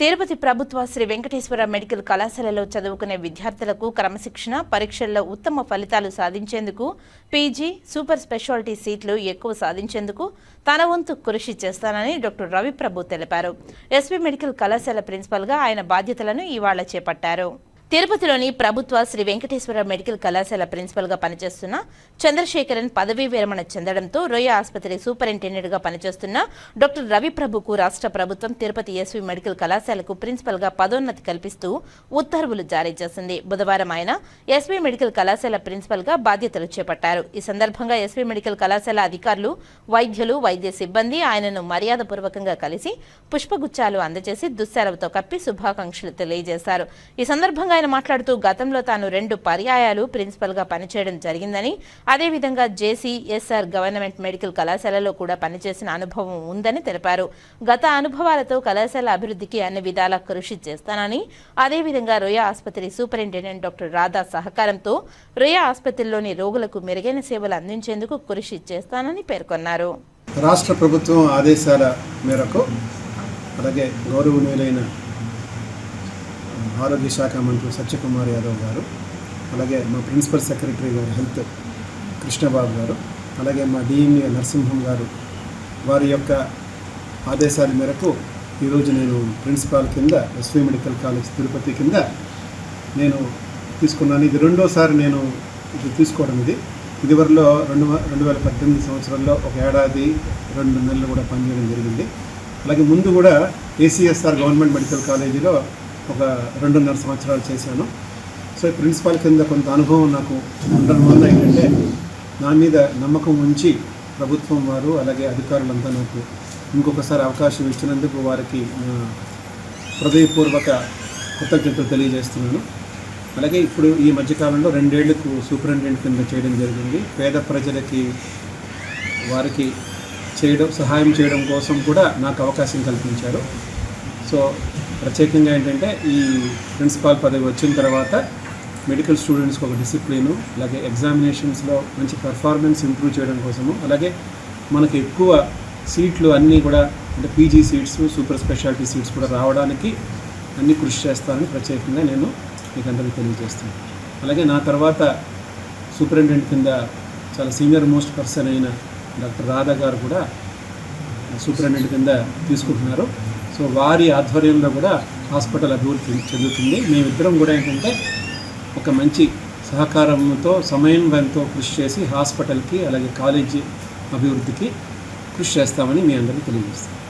తిరుపతి ప్రభుత్వ శ్రీ వెంకటేశ్వర మెడికల్ కళాశాలలో చదువుకునే విద్యార్థులకు క్రమశిక్షణ పరీక్షల్లో ఉత్తమ ఫలితాలు సాధించేందుకు పీజీ సూపర్ స్పెషాలిటీ సీట్లు ఎక్కువ సాధించేందుకు తన వంతు కృషి చేస్తానని డాక్టర్ రవిప్రభు తెలిపారు. ఎస్వి మెడికల్ కళాశాల ప్రిన్సిపల్గా ఆయన బాధ్యతలను ఇవాళ చేపట్టారు. తిరుపతిలోని ప్రభుత్వ శ్రీ వెంకటేశ్వర మెడికల్ కళాశాల ప్రిన్సిపల్గా పనిచేస్తున్న చంద్రశేఖరన్ పదవీ విరమణ చెందడంతో రొయ్య ఆసుపత్రి సూపరింటెండెంట్గా పనిచేస్తున్న డాక్టర్ రవిప్రభుకు రాష్ట్ర ప్రభుత్వం తిరుపతి ఎస్వి మెడికల్ కళాశాలకు ప్రిన్సిపల్గా పదోన్నతి కల్పిస్తూ ఉత్తర్వులు జారీ చేసింది. బుధవారం ఆయన ఎస్వి మెడికల్ కళాశాల ప్రిన్సిపల్గా బాధ్యతలు చేపట్టారు. ఈ సందర్భంగా ఎస్వి మెడికల్ కళాశాల అధికారులు వైద్యులు వైద్య సిబ్బంది ఆయనను మర్యాదపూర్వకంగా కలిసి పుష్పగుచ్చాలు అందజేసి దుశ్శాలతో కప్పి శుభాకాంక్షలు తెలియజేశారు. ఈ సందర్భంగా ఆయన మాట్లాడుతూ గతంలో తాను రెండు పర్యాయాలు ప్రిన్సిపల్గా పనిచేయడం జరిగిందని అదేవిధంగా జేసీ ఎస్ఆర్ గవర్నమెంట్ మెడికల్ కళాశాలలో కూడా పనిచేసిన అనుభవం ఉందని తెలిపారు. గత అనుభవాలతో కళాశాల అభివృద్ధికి అన్ని విధాలా కృషి చేస్తానని అదేవిధంగా రొయ్య ఆసుపత్రి సూపరింటెండెంట్ డాక్టర్ రాధా సహకారంతో రొయ్య ఆసుపత్రిలోని రోగులకు మెరుగైన సేవలు అందించేందుకు కృషి చేస్తానని పేర్కొన్నారు. రాష్ట్ర ప్రభుత్వం ఆదేశాల మేరకు అలాగే గౌరవనీయులైన ఆరోగ్య శాఖ మంత్రి సత్యకుమార్ యాదవ్ గారు అలాగే మా principal secretary garu health Krishnababu garu అలాగే మా డిఎంఏ నరసింహం గారు వారి యొక్క ఆదేశాల మేరకు ఈరోజు నేను ప్రిన్సిపాల్ కింద ఎస్వి మెడికల్ కాలేజ్ తిరుపతి కింద నేను తీసుకున్నాను. ఇది రెండోసారి నేను ఇది తీసుకోవడం ఇది. ఇదివరలో రెండు రెండు వేల పద్దెనిమిది సంవత్సరంలో ఒక ఏడాది రెండు నెలలు కూడా పనిచేయడం జరిగింది. అలాగే ముందు కూడా ఏసీఎస్ఆర్ గవర్నమెంట్ మెడికల్ కాలేజీలో ఒక రెండున్నర సంవత్సరాలు చేశాను. సో ప్రిన్సిపాల్ కింద కొంత అనుభవం నాకు ఉండడం వల్ల ఏంటంటే నా మీద నమ్మకం ఉంచి ప్రభుత్వం వారు అలాగే అధికారులంతా నాకు ఇంకొకసారి అవకాశం ఇచ్చినందుకు వారికి హృదయపూర్వక కృతజ్ఞతలు తెలియజేస్తున్నాను. అలాగే ఇప్పుడు ఈ మధ్యకాలంలో రెండేళ్ళకు సూపరింటెండెంట్ కింద చేయడం జరిగింది. పేద ప్రజలకి వారికి చేయడం సహాయం చేయడం కోసం కూడా నాకు అవకాశం కల్పించారు. సో ప్రత్యేకంగా ఏంటంటే ఈ ప్రిన్సిపాల్ పదవి వచ్చిన తర్వాత మెడికల్ స్టూడెంట్స్కి ఒక డిసిప్లిను అలాగే ఎగ్జామినేషన్స్లో మంచి పర్ఫార్మెన్స్ ఇంప్రూవ్ చేయడం కోసము అలాగే మనకు ఎక్కువ సీట్లు అన్నీ కూడా అంటే PG seats super speciality seats కూడా రావడానికి అన్ని కృషి చేస్తానని ప్రత్యేకంగా నేను మీకు అందరికీ తెలియజేస్తున్నాను. అలాగే నా తర్వాత సూపరింటెండెంట్ కింద చాలా సీనియర్ మోస్ట్ పర్సన్ అయిన డాక్టర్ రాధా గారు కూడా సూపరింటెండెంట్ కింద తీసుకుంటున్నారు. సో వారి ఆధ్వర్యంలో కూడా హాస్పిటల్ అభివృద్ధి చెందుతుంది. మేమిద్దరం కూడా ఏంటంటే ఒక మంచి సహకారంతో సమన్వయంతో కృషి చేసి హాస్పిటల్కి అలాగే కాలేజీ అభివృద్ధికి కృషి చేస్తామని మీ అందరికీ తెలియజేస్తాను